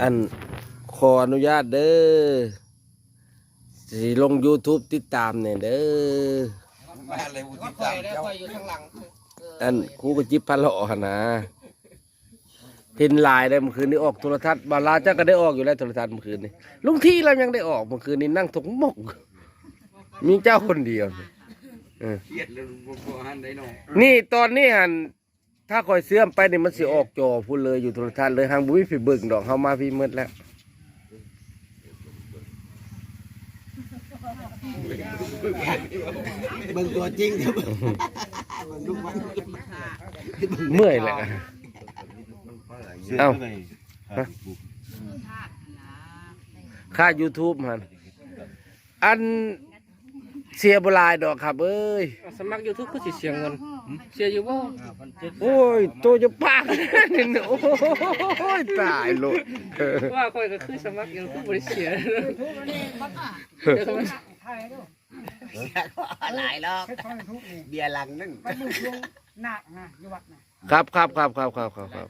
อันขออนุญาตเด้อสิลง YouTube ติดตามเนี่ยเด้อมาเลยอุติค่อตายมได้เจ้าค่อยอยู่ข้างหลังเอันครูก็จิบพะเลาะหั่นนะเห็นลายได้เมื่อคืนนี้ออกโทรทัศน์บาลาเจ้าก็ได้ออกอยู่แล้วโทรทัศน์เมื่อคืนนี้ลุงที่เรายังได้ออกเมื่อคืนนี้นั่งถกหมก มีเจ้าคนเดียว เออ เครียดเลยบ่บ่หันได้น้อง นี่ตอนนี้หัน ถ้าคอยเสื่อมไปนี่มันสิออกจอพูดเลยอยู่โทรทัศน์เลยหางบุ้ยพี่เบิ่งดอกเฮามาพี่มืดแล้วเบิ่งตัวจริงเถอะเมื่อยแหละเอ้าค่า YouTube หันอัน เสียบหลายดอกครับเอ้ย สมัคร YouTube ก็สิเสียเงินเสียอยู่บ่โอ้ยตัวจะปากนี่นะโอ้ยตายโลดเออว่าค่อยก็คือสมัคร YouTube บ่ได้เสียเดี๋ยวทำไมหลายรอบเบียร์ลังนึงครับครับครับครับครับครับ